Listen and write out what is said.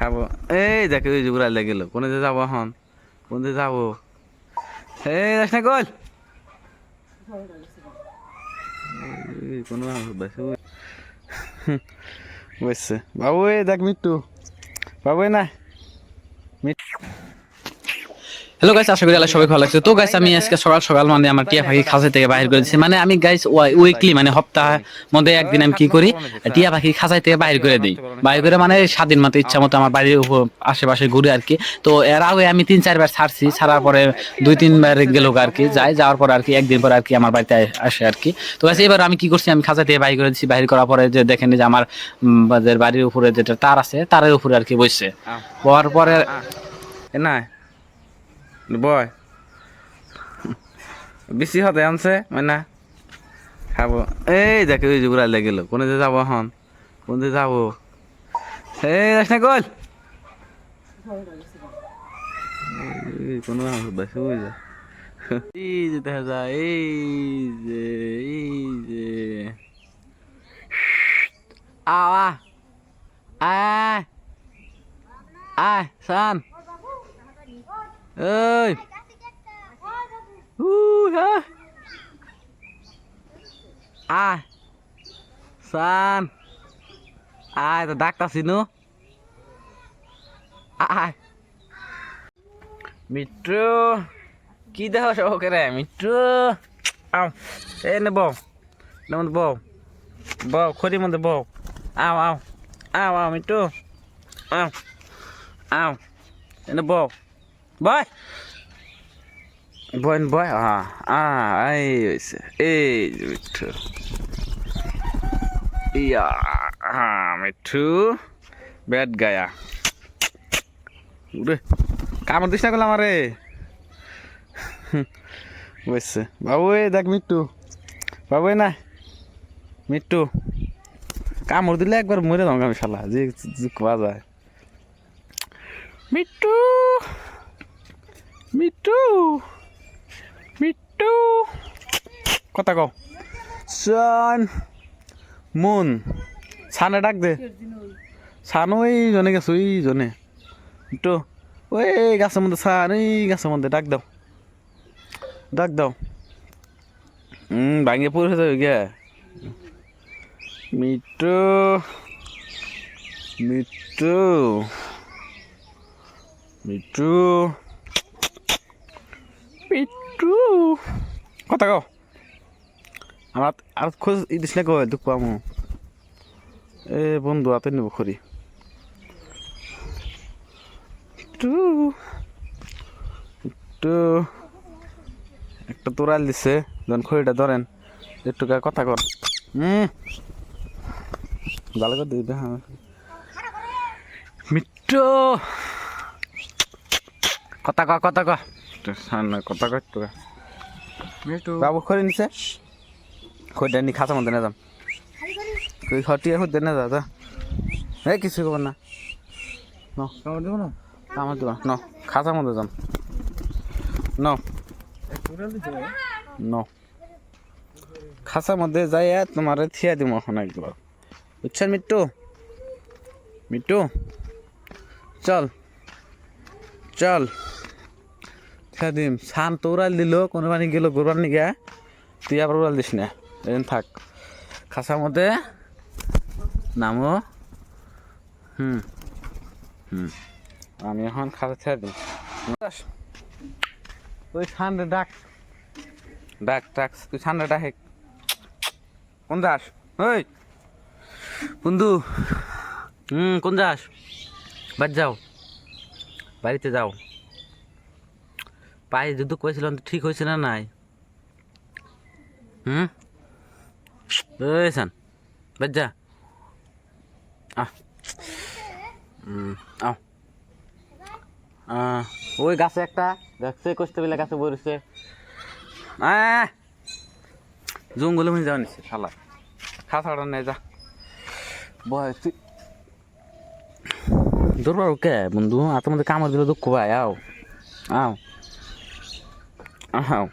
খাব। এই দেখে ওই যে উড়াইলে গেল। কোনে যে যাব এখন? কোন যে যাব? এই যাস না গোল কোনো বাবু দেখ মিট্টু। বাবু না। হ্যালো গাইস আশা করি আল্লাহ সবাই ভালো লাগছে তো গাইস আমি আজকে সকাল সকাল মানে আমার টিয়া পাখি খাঁচা থেকে বাইর করে দিচ্ছি মানে আমি গাইস উইকলি মানে সপ্তাহে মধ্যে একদিন আমি কি করি টিয়া পাখি খাঁচাই থেকে বাইর করে দিই। বাইর করে মানে স্বাধীন মতো ইচ্ছা মতো আমার বাড়ির উপর আশেপাশে ঘুরে আর কি। তো এর আগে আমি তিন চারবার ছাড়ছি ছাড়ার পরে দুই তিনবার গেল আর কি যাই যাওয়ার পর আর কি একদিন পর আর কি আমার বাড়িতে আসে আর কি। তো গাইস এবার আমি কি করছি আমি খাঁচা থেকে বাইর করে দিচ্ছি বাইর করার পরে যে দেখেন যে আমার বাড়ির উপরে যেটা তার আছে তারের উপরে আর কি বসছে হওয়ার পরে না বয়। বেশি হতে আনছে মানে খাব। এই দেখে ওই যে উড়াইলে গেল। কোনে যে যাব এখন? কোন যে যাব? এই যাস না গোল কোনো এই যে দেখা যায়, এই যে এই যে। আওয়া আয় আয় সান। San ai tao đắc tao xin nữa ai মিত্র, কি দেহ সবকে রে? মিত্র। আও এ নে বউ। নে মধ্যে বউ। বউ খড়ি মধ্যে বউ। আও আও আও আও মিত্র। আও আও এনে বউ। বয় বয় বয় আ আ এই এই মিঠু ইয়া হা মিঠু ব্যাট গায়া উরে কামড় দিস না করলাম আমারে? বুঝছে বাবু এই দেখ মিট্টু বাবু না মিট্টু কামড় দিলে একবার মরে যাও আমি শালা, যে কোয়া যায়। মিট্টু মিট্টু। মিট্টু। কথা কও। Sun, moon. সানে ডাক দে। সান ওই জনে গেছে, ওই জনে। মিট্টু, ওই গাছের মধ্যে সান, ওই গাছের মধ্যে। ডাক দাও। ডাক দাও। হুম ভাঙে পড়ে যাবে গে মিট্টু মিট্টু। মিট্টু। মিট্টু কথা কও। আমার আর খোঁজ দিস না কয় দুঃখ পামু। এ বন্ধু হাতে নেব খড়ি মিট্টু মিট্টু একটা তোরাল দিছে। ধরেন খড়িটা ধরেন, একটু কথা কর হুম। ভালো করে দিবি হ্যাঁ। মিট্টু কথা ক কথা ক কথা ক একটু মিটু বাবু খড়ি নিছে? নি খাতা মধ্যে না যাম তুই খটিয়ে খুঁজতে না যা যা। এই কিছু খবর না। ন কামড় দেবো না? আমার দেবা ন। খাতার মধ্যে যাম ন। ন। খাসার মধ্যে যাই তোমার থিয়া দিম এখন একবার। বুঝছেন মিট্টু মিট্টু চল। চল। থিয়া দিম সান তো উড়াল দিল, কোনো মানে গেল গোরবার নিগে তুই আবার উড়াল দিস না। এদিন থাক। খাসার মতে নামো। হুম। হুম। আমি এখন খাতা ছেড়ে দিই। ওই সান ডাক। ডাক ডাক। তুই সামনে ডাক কোন যাস? ওই। বন্ধু। হুম, কোন যাস? বাড়ি যাও। বাড়িতে যাও। পায়ে যুদ্ধ করেছিলাম ঠিক হয়েছে না নাই? হুম? সান হুম আও ওই গাছে একটা দেখছে কষ্ট বেলা গাছে আহ। জঙ্গলে মনে যাওয়া নিচ্ছে, শালা। খাসাটা নেই যা। বয়, তুই দৌড়বার কে বন্ধু আর তোমাদের কামড় দিলে দুঃখ ভাই আও। আও। আও